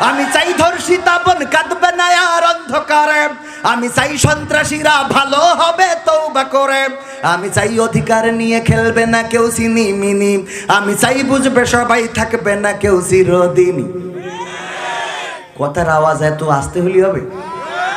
আমি চাই ধর্ষিতা বোন কাঁদবে না আর অন্ধকারে। আমি চাই সন্ত্রাসীরা ভালো হবে তৌবা করে। আমি চাই অধিকার নিয়ে খেলবে না কেউ সিনিমিনি আমি চাই বুঝবে সবাই থাকবে না কেউ চিরদিনী। কথার আওয়াজ এত আসতে হলি হবে?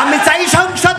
আমি চাই সংসদ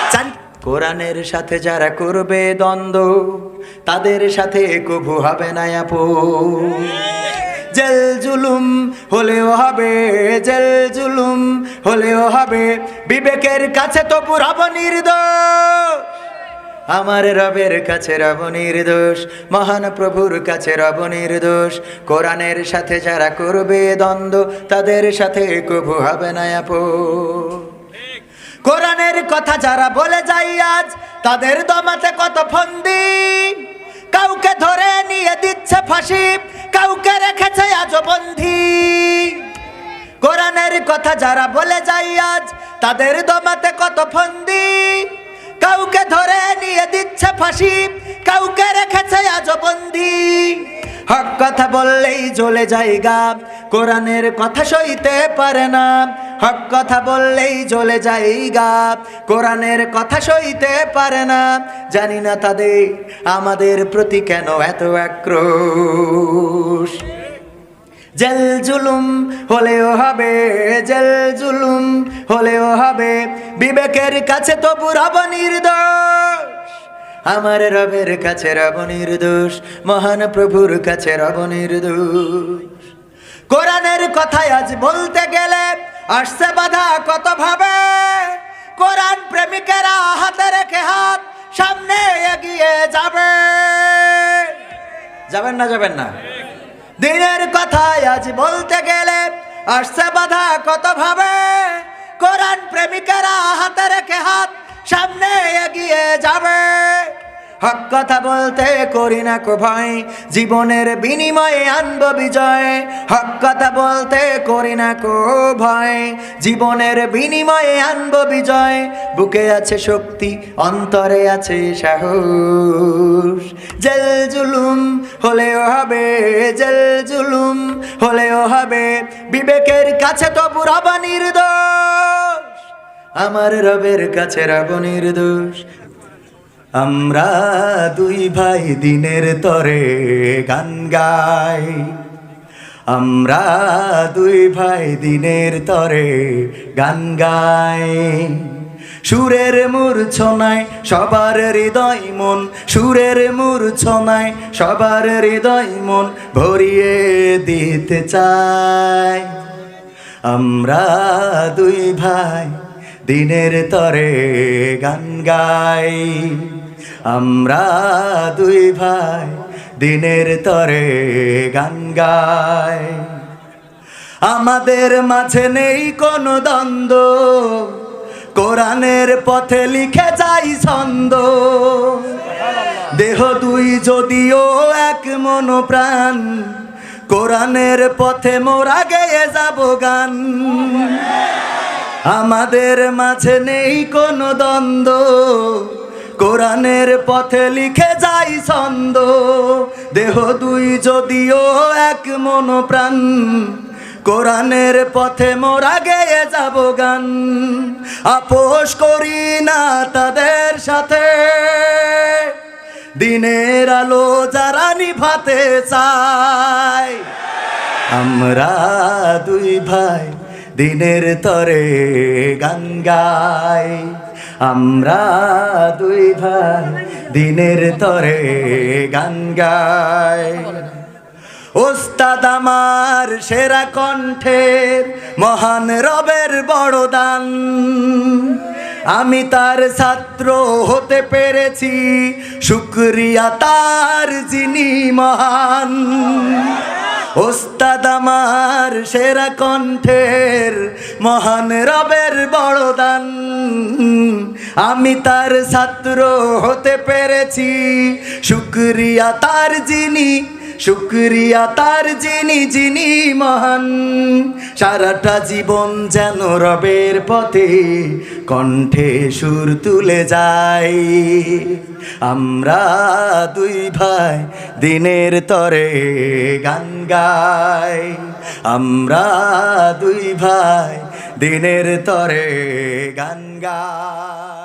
কোরআনের সাথে যারা করবে দ্বন্দ্ব, তাদের সাথে কভু হবে না আপু জেল জুলুম হলেও হবে, জেল জুলুম হলেও হবে, বিবেকের কাছে তো পুরাব আমার রবের কাছে রব নির্দোষ, মহান প্রভুর কাছে রব নির্দোষ। কোরআনের সাথে যারা করবে দ্বন্দ্ব, তাদের সাথে কভু হবে না কোরআনের কথা যারা বলে যাই আজ, তাদের দমাতে কত ফন্দি। কাউকে ধরে নিয়ে দিচ্ছে ফাঁসি, কাউকে রেখেছে আজ বন্ধি কোরআনের কথা যারা বলে যাই আজ, তাদের দমাতে কত ফন্দি। কাউকে ধরে নিয়ে দিচ্ছে ফাঁসি, কাউকে রেখেছে আজ বন্দি। হক কথা বললেই জ্বলে যায় গা কোরআনের কথা সইতে পারে না। হক কথা বললেই জ্বলে যায় গা কোরআনের কথা সইতে পারে না। জানি না তাদের, আমাদের প্রতি কেন এত আক্রোশ। জেল জুলুম হলেও হবে, জেল জুলুম হলেও হবে। বিবেকের কাছে তো রব নির্দোষ। আমার রবের কাছে রব নির্দোষ, মহান প্রভুর কাছে রব নির্দোষ। কোরআনের কথায় আজ বলতে গেলে আসছে বাধা কত ভাবে কোরআন প্রেমিকেরা হাতে রেখে হাত সামনে এগিয়ে যাবে। যাবেন না যাবেন না। দিনের কথায় আজ বলতে গেলে আসছে বাধা কত ভাবে হক কথা বলতে করি না কো ভয় জীবনের বিনিময়ে আনব বিজয়। হক কথা বলতে করি না কো ভয় জীবনের বিনিময়ে আনব বিজয়। বুকে আছে শক্তি, অন্তরে আছে সাহস। জেল জুলুম হলেও হবে, জেল জুলুম হলেও হবে। বিবেকের কাছে তো রব নির্দোষ। আমার রবের কাছে রব নির্দোষ। আমরা দুই ভাই দিনের তরে গান গাই। আমরা দুই ভাই দিনের তরে গান গাই। সুরের মূর্ছনায় সবার হৃদয় মন, সুরের মূর্ছনায় সবার হৃদয় মন ভরিয়ে দিতে চাই। আমরা দুই ভাই দিনের তরে গান গাই। আমরা দুই ভাই দিনের তরে গান গাই। আমাদের মাঝে নেই কোনো দ্বন্দ্ব। কোরআনের পথে লিখে যাই ছন্দ। দেহ দুই যদিও এক মন প্রাণ কোরআনের পথে মোরা গেয়ে যাব গান। আমাদের মাঝে নেই কোনো দ্বন্দ্ব। কোরআনের পথে লিখে যাই ছন্দ। দেহ দুই যদিও এক মন প্রাণ কোরআনের পথে মোরা গেয়ে যাব গান। আপোষ করি না তাদের সাথে। দিনের আলো যারা নিভাতে চায়, আমরা দুই ভাই দিনের তরে গান গাই আমরা দুই ভাই দিনের তরে গান গাই ওস্তাদ আমার সেরা কণ্ঠের মহান রবের বড় দান আমি তার ছাত্র হতে পেরেছি, শুক্রিয়া তার যিনি মহান। ওস্তাদ আমার সেরা কণ্ঠের মহান রবের বড় দান আমি তার ছাত্র হতে পেরেছি, শুক্রিয়া তার যিনি শুক্রিয়া তার যিনি যিনি মহান। সারাটা জীবন যেন রবের পথে কণ্ঠে সুর তুলে যাই। আমরা দুই ভাই দিনের তরে গান গাই। আমরা দুই ভাই দিনের তরে গান গাই।